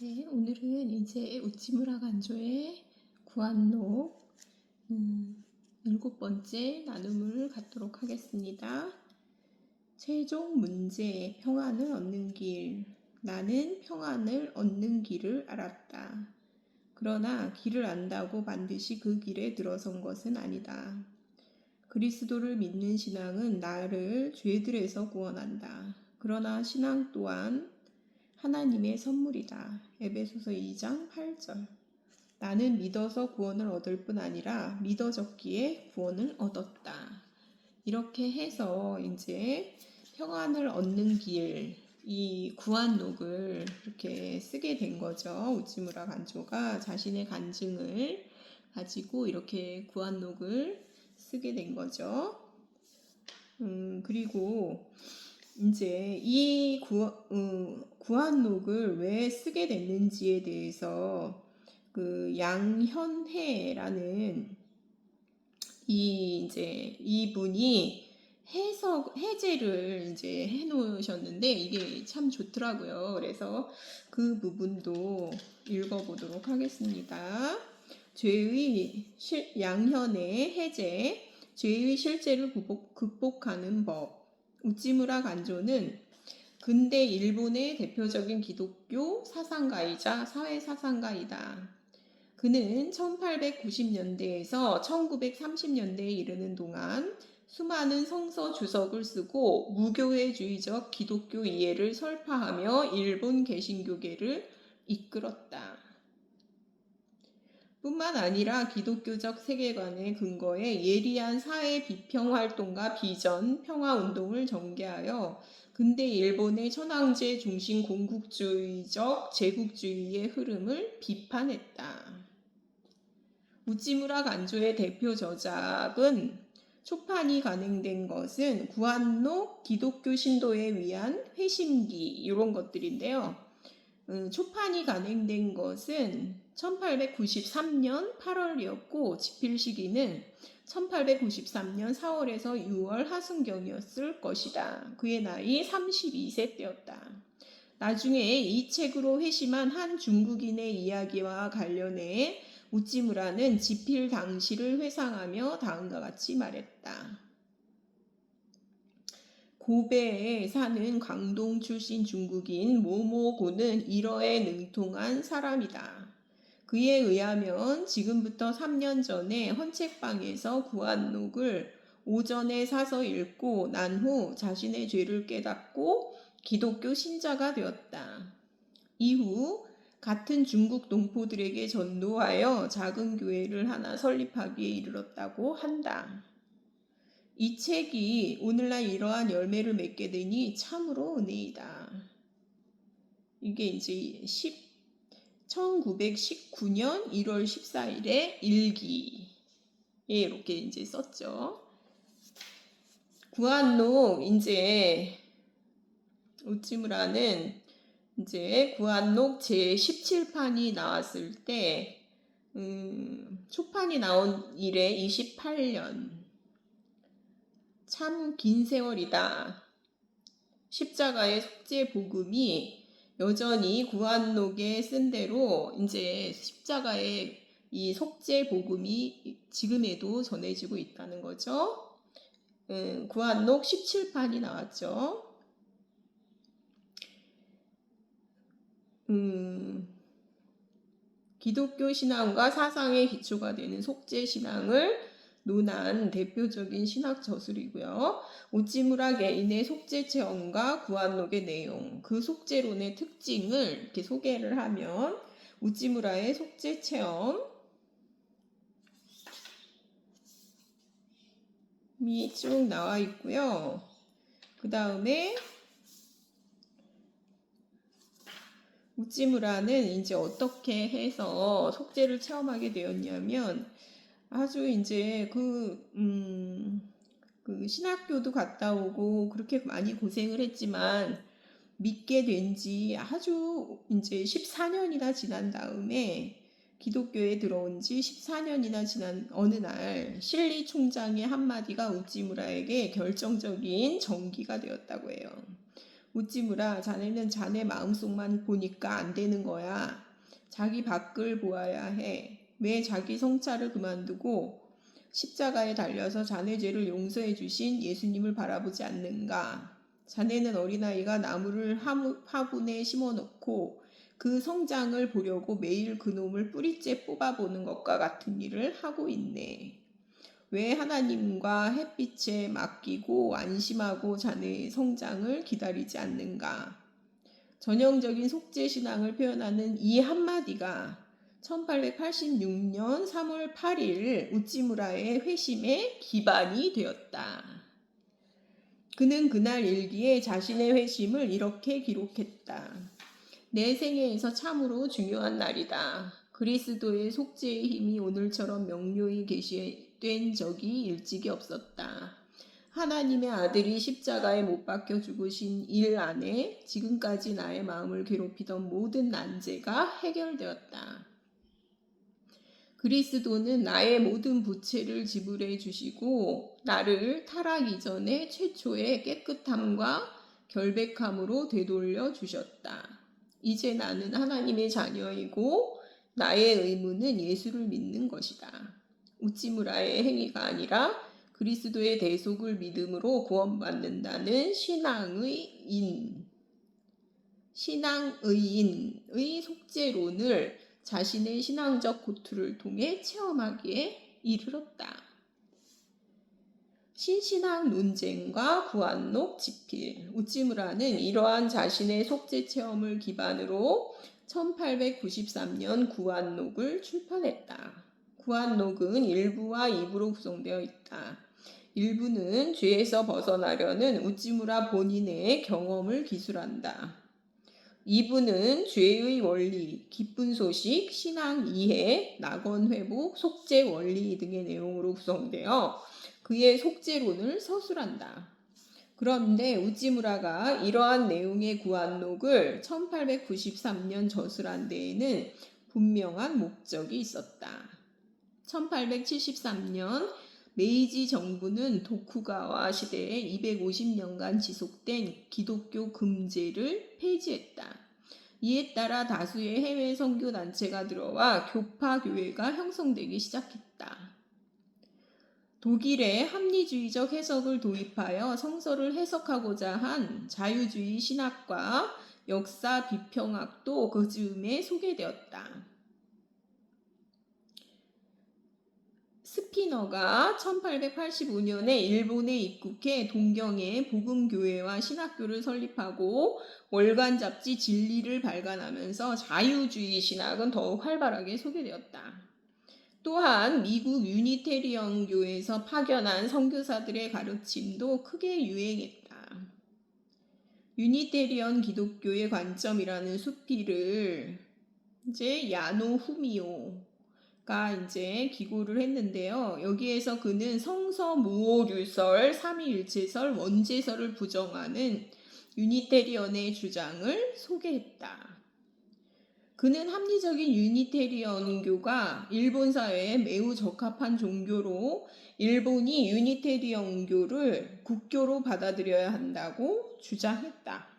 네, 오늘은 이제 우찌무라 간조의 구안록 음, 일곱 번째 나눔을 갖도록 하겠습니다. 최종 문제 평안을 얻는 길 나는 평안을 얻는 길을 알았다. 그러나 길을 안다고 반드시 그 길에 들어선 것은 아니다. 그리스도를 믿는 신앙은 나를 죄들에서 구원한다. 그러나 신앙 또한 하나님의 선물이다. 에베소서 2장 8절. 나는 믿어서 구원을 얻을 뿐 아니라 믿어졌기에 구원을 얻었다. 이렇게 해서 이제 평안을 얻는 길, 이 구안록을 이렇게 쓰게 된 거죠. 우찌무라 간조가 자신의 간증을 가지고 이렇게 구안록을 쓰게 된 거죠. 음, 그리고 이제 이 구, 음, 구한록을 왜 쓰게 됐는지에 대해서 그 양현해라는 이 이제 이분이 해석 해제를 이제 해 놓으셨는데 이게 참 좋더라고요. 그래서 그 부분도 읽어 보도록 하겠습니다. 죄의 실, 양현의 해제, 죄의 실제를 극복, 극복하는 법. 우찌무라 간조는 근대 일본의 대표적인 기독교 사상가이자 사회사상가이다. 그는 1890년대에서 1930년대에 이르는 동안 수많은 성서 주석을 쓰고 무교회주의적 기독교 이해를 설파하며 일본 개신교계를 이끌었다. 뿐만 아니라 기독교적 세계관의 근거에 예리한 사회 비평 활동과 비전, 평화 운동을 전개하여 근대 일본의 천황제 중심 공국주의적 제국주의의 흐름을 비판했다. 우찌무라 간조의 대표 저작은 초판이 간행된 것은 구한록 기독교 신도에 위한 회심기 이런 것들인데요. 음, 초판이 간행된 것은 1893년 8월이었고 집필 시기는 1893년 4월에서 6월 하순경이었을 것이다. 그의 나이 32세 때였다. 나중에 이 책으로 회심한 한 중국인의 이야기와 관련해 우찌무라는 집필 당시를 회상하며 다음과 같이 말했다. 고베에 사는 광동 출신 중국인 모모고는 일어에 능통한 사람이다. 그에 의하면 지금부터 3년 전에 헌책방에서 구한록을 오전에 사서 읽고 난 후 자신의 죄를 깨닫고 기독교 신자가 되었다. 이후 같은 중국 동포들에게 전도하여 작은 교회를 하나 설립하기에 이르렀다고 한다. 이 책이 오늘날 이러한 열매를 맺게 되니 참으로 은혜이다. 이게 이제 10 1919년 1월 14일에 일기에 이렇게 이제 썼죠. 구한록 이제 우찌무라는 이제 구한록 제 17판이 나왔을 때 음, 초판이 나온 이래 28년 참 긴 세월이다. 십자가의 속죄 복음이 여전히 구한록에 쓴 대로 이제 십자가의 이 속죄 복음이 지금에도 전해지고 있다는 거죠. 음, 구한록 17판이 나왔죠. 음, 기독교 신앙과 사상의 기초가 되는 속죄 신앙을 논한 대표적인 신학 저술이고요. 오찌무라 개인의 속죄 체험과 구한록의 내용, 그 속죄론의 특징을 이렇게 소개를 하면 우찌무라의 속죄 체험 이 쭉 나와 있고요. 그 다음에 우찌무라는 이제 어떻게 해서 속죄를 체험하게 되었냐면 아주 이제 그, 음, 그 신학교도 갔다 오고 그렇게 많이 고생을 했지만 믿게 된 지 아주 이제 14년이나 지난 다음에 기독교에 들어온 지 14년이나 지난 어느 날 실리 총장의 한마디가 우찌무라에게 결정적인 전기가 되었다고 해요. 우찌무라 자네는 자네 마음속만 보니까 안 되는 거야. 자기 밖을 보아야 해. 왜 자기 성찰을 그만두고 십자가에 달려서 자네 죄를 용서해 주신 예수님을 바라보지 않는가? 자네는 어린아이가 나무를 화분에 심어 놓고 그 성장을 보려고 매일 그놈을 뿌리째 뽑아보는 것과 같은 일을 하고 있네. 왜 하나님과 햇빛에 맡기고 안심하고 자네의 성장을 기다리지 않는가? 전형적인 속죄 신앙을 표현하는 이 한마디가 1886년 3월 8일 우찌무라의 회심의 기반이 되었다. 그는 그날 일기에 자신의 회심을 이렇게 기록했다. 내 생애에서 참으로 중요한 날이다. 그리스도의 속죄의 힘이 오늘처럼 명료히 계시된 적이 일찍이 없었다. 하나님의 아들이 십자가에 못 박혀 죽으신 일 안에 지금까지 나의 마음을 괴롭히던 모든 난제가 해결되었다. 그리스도는 나의 모든 부채를 지불해 주시고 나를 타락 이전의 최초의 깨끗함과 결백함으로 되돌려 주셨다. 이제 나는 하나님의 자녀이고 나의 의무는 예수를 믿는 것이다. 우찌무라의 행위가 아니라 그리스도의 대속을 믿음으로 구원받는다는 신앙의 인, 신앙의인의 속죄론을 자신의 신앙적 고투를 통해 체험하기에 이르렀다. 신신앙 논쟁과 구한록 집필 우찌무라는 이러한 자신의 속죄 체험을 기반으로 1893년 구한록을 출판했다. 구한록은 1부와 2부로 구성되어 있다. 1부는 죄에서 벗어나려는 우찌무라 본인의 경험을 기술한다. 2부는 죄의 원리, 기쁜 소식, 신앙 이해, 낙원 회복, 속죄 원리 등의 내용으로 구성되어 그의 속죄론을 서술한다. 그런데 우찌무라가 이러한 내용의 구한록을 1893년 저술한 데에는 분명한 목적이 있었다. 1873년 메이지 정부는 도쿠가와 시대에 250년간 지속된 기독교 금제를 폐지했다. 이에 따라 다수의 해외 선교 단체가 들어와 교파 교회가 형성되기 시작했다. 독일의 합리주의적 해석을 도입하여 성서를 해석하고자 한 자유주의 신학과 역사 비평학도 그 즈음에 소개되었다. 스피너가 1885년에 일본에 입국해 동경에 복음교회와 신학교를 설립하고 월간 잡지 진리를 발간하면서 자유주의 신학은 더욱 활발하게 소개되었다. 또한 미국 유니테리언 교회에서 파견한 선교사들의 가르침도 크게 유행했다. 유니테리언 기독교의 관점이라는 수필을 이제 야노 후미오 가 이제 기고를 했는데요. 여기에서 그는 성서 무오류설, 삼위일체설, 원제설을 부정하는 유니테리언의 주장을 소개했다. 그는 합리적인 유니테리언교가 일본 사회에 매우 적합한 종교로 일본이 유니테리언교를 국교로 받아들여야 한다고 주장했다.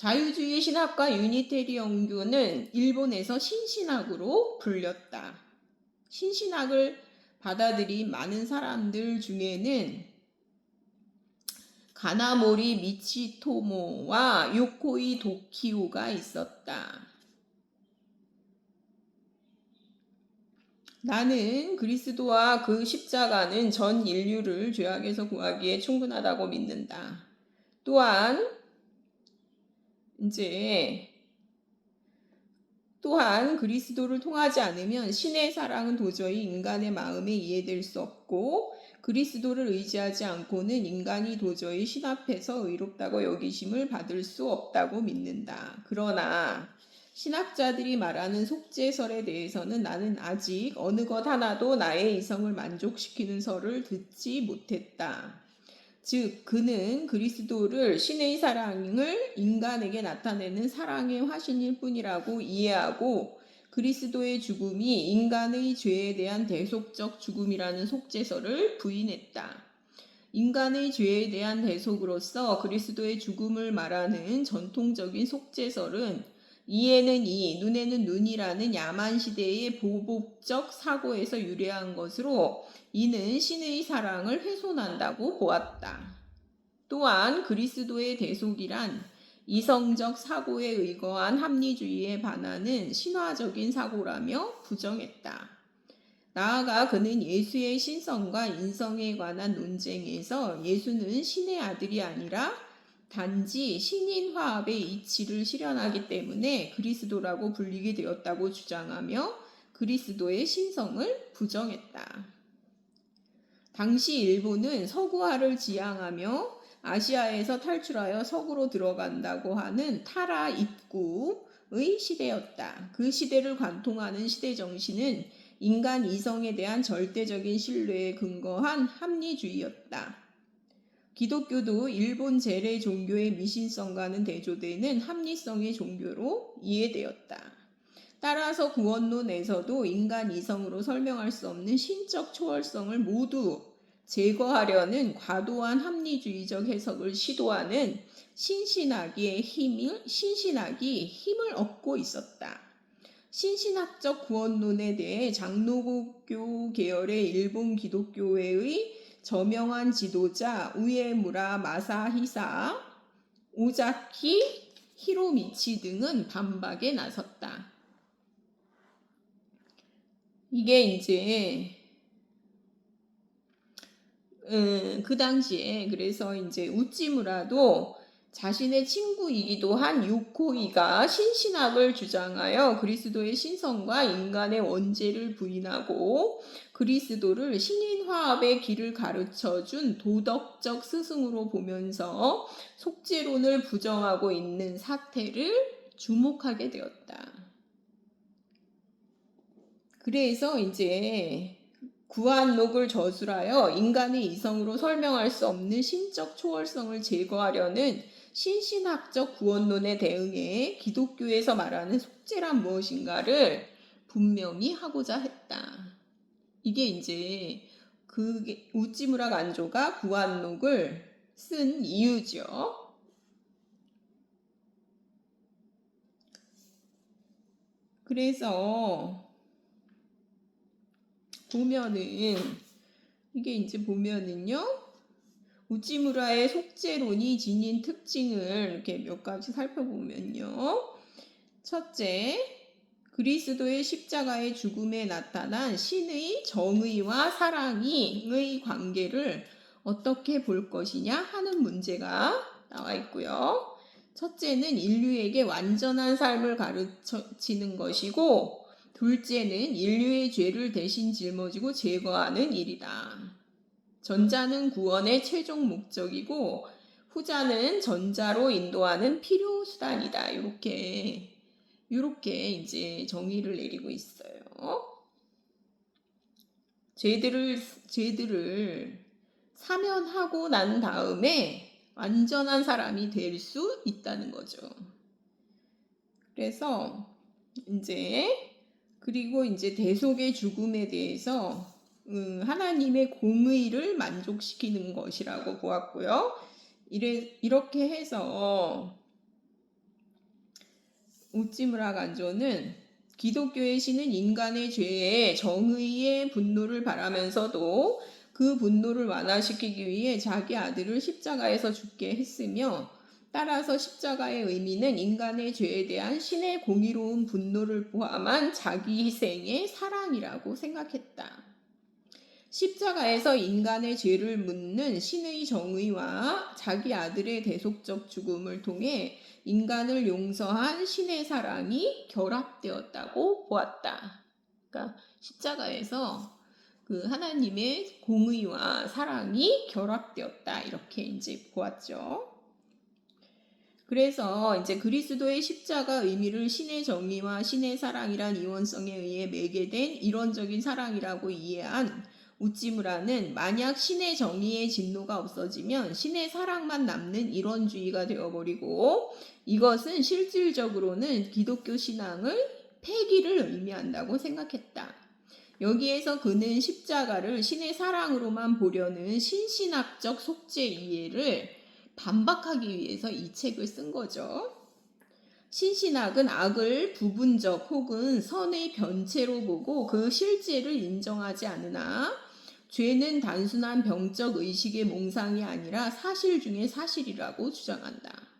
자유주의 신학과 유니테리언교는 일본에서 신신학으로 불렸다. 신신학을 받아들인 많은 사람들 중에는 가나모리 미치토모와 요코이 도키오가 있었다. 나는 그리스도와 그 십자가는 전 인류를 죄악에서 구하기에 충분하다고 믿는다. 또한 이제 또한 그리스도를 통하지 않으면 신의 사랑은 도저히 인간의 마음에 이해될 수 없고 그리스도를 의지하지 않고는 인간이 도저히 신 앞에서 의롭다고 여기심을 받을 수 없다고 믿는다. 그러나 신학자들이 말하는 속죄설에 대해서는 나는 아직 어느 것 하나도 나의 이성을 만족시키는 설을 듣지 못했다. 즉, 그는 그리스도를 신의 사랑을 인간에게 나타내는 사랑의 화신일 뿐이라고 이해하고 그리스도의 죽음이 인간의 죄에 대한 대속적 죽음이라는 속죄설을 부인했다. 인간의 죄에 대한 대속으로서 그리스도의 죽음을 말하는 전통적인 속죄설은 이에는 이, 눈에는 눈이라는 야만 시대의 보복적 사고에서 유래한 것으로 이는 신의 사랑을 훼손한다고 보았다. 또한 그리스도의 대속이란 이성적 사고에 의거한 합리주의에 반하는 신화적인 사고라며 부정했다. 나아가 그는 예수의 신성과 인성에 관한 논쟁에서 예수는 신의 아들이 아니라 단지 신인 화합의 이치를 실현하기 때문에 그리스도라고 불리게 되었다고 주장하며 그리스도의 신성을 부정했다. 당시 일본은 서구화를 지향하며 아시아에서 탈출하여 서구로 들어간다고 하는 타라 입구의 시대였다. 그 시대를 관통하는 시대 정신은 인간 이성에 대한 절대적인 신뢰에 근거한 합리주의였다. 기독교도 일본 재래 종교의 미신성과는 대조되는 합리성의 종교로 이해되었다. 따라서 구원론에서도 인간 이성으로 설명할 수 없는 신적 초월성을 모두 제거하려는 과도한 합리주의적 해석을 시도하는 신신학의 힘을 신신학이 힘을 얻고 있었다. 신신학적 구원론에 대해 장로교 계열의 일본 기독교회의 저명한 지도자 우에무라 마사히사, 오자키 히로미치 등은 반박에 나섰다. 이게 이제 음, 그 당시에 그래서 이제 우찌무라도 자신의 친구이기도 한 유코이가 신신학을 주장하여 그리스도의 신성과 인간의 원죄를 부인하고 그리스도를 신인화합의 길을 가르쳐 준 도덕적 스승으로 보면서 속죄론을 부정하고 있는 사태를 주목하게 되었다. 그래서 이제 구한록을 저술하여 인간의 이성으로 설명할 수 없는 신적 초월성을 제거하려는 신신학적 구원론에 대응해 기독교에서 말하는 속죄란 무엇인가를 분명히 하고자 했다. 이게 이제 그 우찌무라 간조가 구한록을 쓴 이유죠. 그래서 보면은 이게 이제 보면은요. 우찌무라의 속죄론이 지닌 특징을 이렇게 몇 가지 살펴보면요. 첫째, 그리스도의 십자가의 죽음에 나타난 신의 정의와 사랑의 관계를 어떻게 볼 것이냐 하는 문제가 나와 있고요. 첫째는 인류에게 완전한 삶을 가르치는 것이고, 둘째는 인류의 죄를 대신 짊어지고 제거하는 일이다. 전자는 구원의 최종 목적이고 후자는 전자로 인도하는 필요 수단이다. 이렇게 이렇게 이제 정의를 내리고 있어요. 죄들을 죄들을 사면하고 난 다음에 완전한 사람이 될 수 있다는 거죠. 그래서 이제 그리고 이제 대속의 죽음에 대해서 음, 하나님의 공의를 만족시키는 것이라고 보았고요. 이래, 이렇게 해서 우찌무라 간조는 기독교의 신은 인간의 죄에 정의의 분노를 바라면서도 그 분노를 완화시키기 위해 자기 아들을 십자가에서 죽게 했으며 따라서 십자가의 의미는 인간의 죄에 대한 신의 공의로운 분노를 포함한 자기 희생의 사랑이라고 생각했다. 십자가에서 인간의 죄를 묻는 신의 정의와 자기 아들의 대속적 죽음을 통해 인간을 용서한 신의 사랑이 결합되었다고 보았다. 그러니까 십자가에서 그 하나님의 공의와 사랑이 결합되었다. 이렇게 이제 보았죠. 그래서 이제 그리스도의 십자가 의미를 신의 정의와 신의 사랑이란 이원성에 의해 매개된 이론적인 사랑이라고 이해한 우찌무라는 만약 신의 정의의 진노가 없어지면 신의 사랑만 남는 이론주의가 되어버리고 이것은 실질적으로는 기독교 신앙을 폐기를 의미한다고 생각했다. 여기에서 그는 십자가를 신의 사랑으로만 보려는 신신학적 속죄 이해를 반박하기 위해서 이 책을 쓴 거죠. 신신학은 악을 부분적 혹은 선의 변체로 보고 그 실제를 인정하지 않으나 죄는 단순한 병적 의식의 몽상이 아니라 사실 중의 사실이라고 주장한다.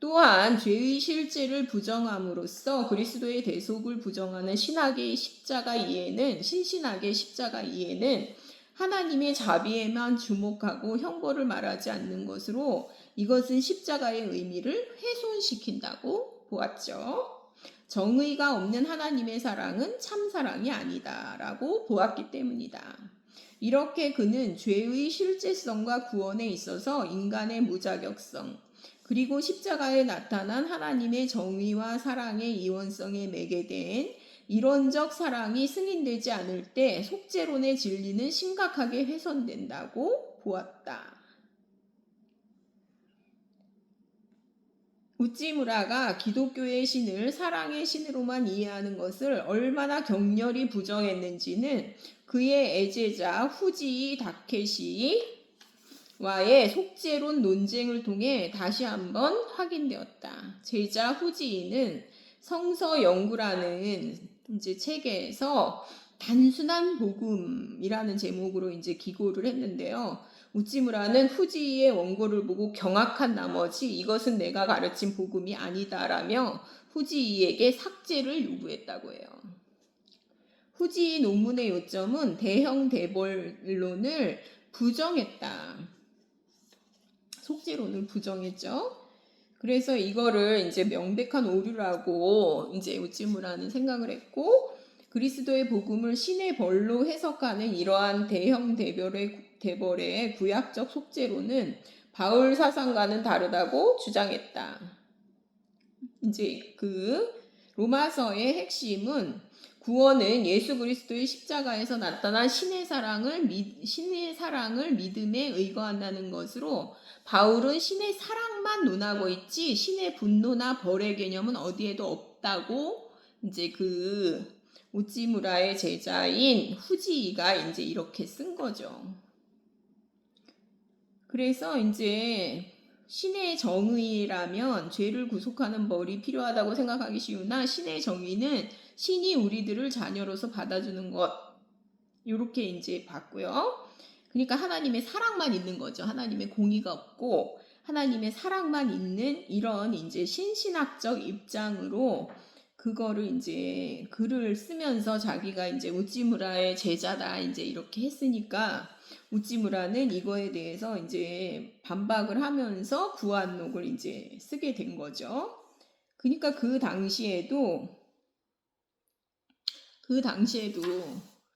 또한 죄의 실제를 부정함으로써 그리스도의 대속을 부정하는 신학의 십자가 이해는 신신학의 십자가 이해는 하나님의 자비에만 주목하고 형벌을 말하지 않는 것으로 이것은 십자가의 의미를 훼손시킨다고 보았죠. 정의가 없는 하나님의 사랑은 참 사랑이 아니다라고 보았기 때문이다. 이렇게 그는 죄의 실제성과 구원에 있어서 인간의 무자격성, 그리고 십자가에 나타난 하나님의 정의와 사랑의 이원성에 매개된 이론적 사랑이 승인되지 않을 때 속죄론의 진리는 심각하게 훼손된다고 보았다. 우찌무라가 기독교의 신을 사랑의 신으로만 이해하는 것을 얼마나 격렬히 부정했는지는 그의 애제자 후지 다케시 와의 속죄론 논쟁을 통해 다시 한번 확인되었다. 제자 후지인은 성서 연구라는 이제 책에서 단순한 복음이라는 제목으로 이제 기고를 했는데요. 우찌무라는 후지의 원고를 보고 경악한 나머지 이것은 내가 가르친 복음이 아니다라며 후지에게 삭제를 요구했다고 해요. 후지 논문의 요점은 대형 대벌론을 부정했다. 속죄론을 부정했죠. 그래서 이거를 이제 명백한 오류라고 이제 우찌무라는 생각을 했고 그리스도의 복음을 신의 벌로 해석하는 이러한 대형 대별의 대벌의 구약적 속죄로는 바울 사상과는 다르다고 주장했다. 이제 그 로마서의 핵심은 구원은 예수 그리스도의 십자가에서 나타난 신의 사랑을 믿, 신의 사랑을 믿음에 의거한다는 것으로 바울은 신의 사랑만 논하고 있지 신의 분노나 벌의 개념은 어디에도 없다고 이제 그 우찌무라의 제자인 후지가 이제 이렇게 쓴 거죠. 그래서 이제 신의 정의라면 죄를 구속하는 벌이 필요하다고 생각하기 쉬우나 신의 정의는 신이 우리들을 자녀로서 받아주는 것 이렇게 이제 봤고요. 그러니까 하나님의 사랑만 있는 거죠. 하나님의 공의가 없고 하나님의 사랑만 있는 이런 이제 신신학적 입장으로 그거를 이제 글을 쓰면서 자기가 이제 우찌무라의 제자다 이제 이렇게 했으니까 우찌무라는 이거에 대해서 이제 반박을 하면서 구한록을 이제 쓰게 된 거죠. 그러니까 그 당시에도 그 당시에도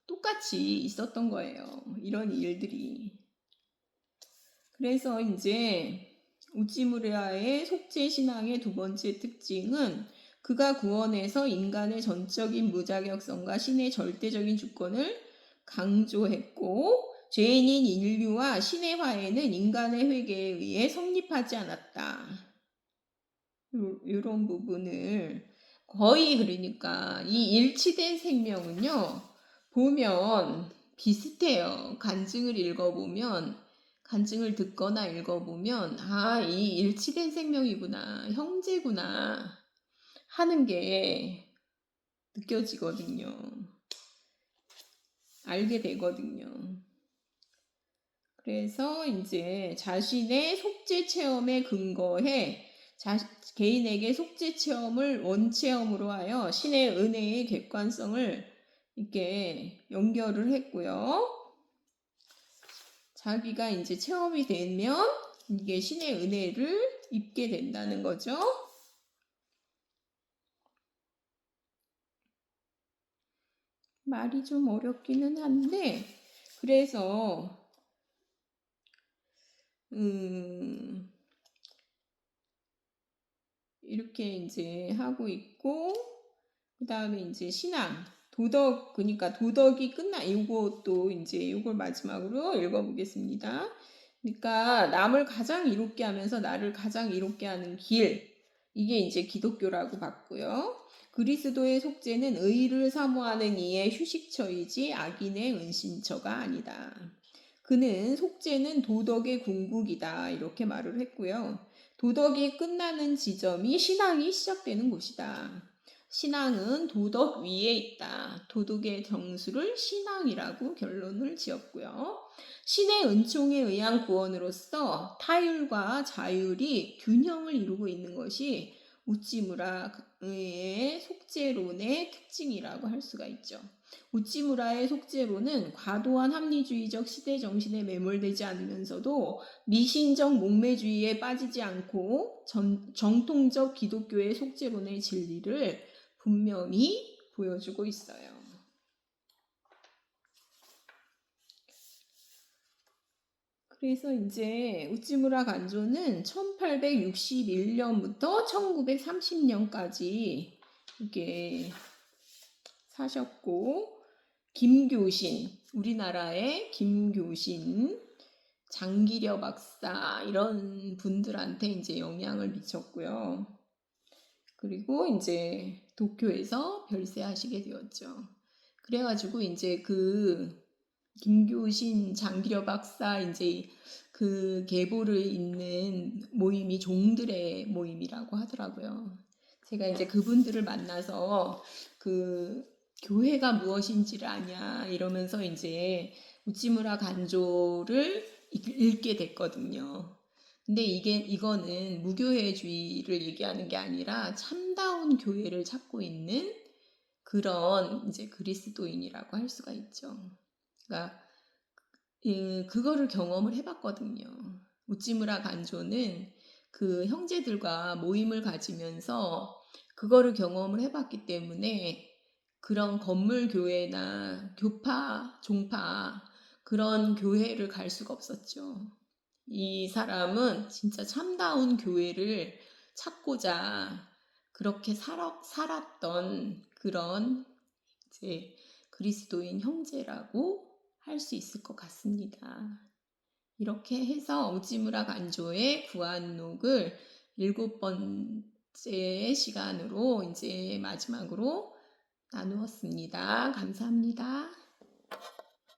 똑같이 있었던 거예요. 이런 일들이. 그래서 이제 우찌무레아의 속죄 신앙의 두 번째 특징은 그가 구원해서 인간의 전적인 무자격성과 신의 절대적인 주권을 강조했고 죄인인 인류와 신의 화해는 인간의 회개에 의해 성립하지 않았다. 이런 부분을 거의 그러니까 이 일치된 생명은요. 보면 비슷해요. 간증을 읽어보면, 간증을 듣거나 읽어보면, 아, 이 일치된 생명이구나, 형제구나, 하는 게 느껴지거든요. 알게 되거든요. 그래서 이제 자신의 속죄 체험에 근거해 자, 개인에게 속죄 체험을 원체험으로 하여 신의 은혜의 객관성을 이렇게 연결을 했고요. 자기가 이제 체험이 되면 이게 신의 은혜를 입게 된다는 거죠. 말이 좀 어렵기는 한데, 그래서, 음, 이렇게 이제 하고 있고, 그 다음에 이제 신앙. 도덕 그러니까 도덕이 끝나 이것도 이제 이걸 마지막으로 읽어보겠습니다. 그러니까 남을 가장 이롭게 하면서 나를 가장 이롭게 하는 길 이게 이제 기독교라고 봤고요. 그리스도의 속죄는 의를 사모하는 이의 휴식처이지 악인의 은신처가 아니다. 그는 속죄는 도덕의 궁극이다. 이렇게 말을 했고요. 도덕이 끝나는 지점이 신앙이 시작되는 곳이다. 신앙은 도덕 위에 있다. 도덕의 정수를 신앙이라고 결론을 지었고요. 신의 은총에 의한 구원으로서 타율과 자율이 균형을 이루고 있는 것이 우찌무라의 속죄론의 특징이라고 할 수가 있죠. 우찌무라의 속죄론은 과도한 합리주의적 시대 정신에 매몰되지 않으면서도 미신적 목매주의에 빠지지 않고 전, 정통적 기독교의 속죄론의 진리를 분명히 보여주고 있어요. 그래서 이제 우찌무라 간조는 1861년부터 1930년까지 이게 사셨고 김교신 우리나라의 김교신 장기려 박사 이런 분들한테 이제 영향을 미쳤고요. 그리고 이제 도쿄에서 별세하시게 되었죠. 그래가지고 이제 그 김교신 장기려 박사 이제 그 계보를 잇는 모임이 종들의 모임이라고 하더라고요. 제가 이제 그분들을 만나서 그 교회가 무엇인지를 아냐 이러면서 이제 우찌무라 간조를 읽게 됐거든요. 근데 이게 이거는 무교회주의를 얘기하는 게 아니라 참다운 교회를 찾고 있는 그런 이제 그리스도인이라고 할 수가 있죠. 그러니까 예, 그거를 경험을 해봤거든요. 우찌무라 간조는 그 형제들과 모임을 가지면서 그거를 경험을 해봤기 때문에 그런 건물 교회나 교파, 종파 그런 교회를 갈 수가 없었죠. 이 사람은 진짜 참다운 교회를 찾고자 그렇게 살았던 그런 이제 그리스도인 형제라고 할 수 있을 것 같습니다. 이렇게 해서 오지무라 간조의 부안록을 일곱 번째 시간으로 이제 마지막으로 나누었습니다. 감사합니다.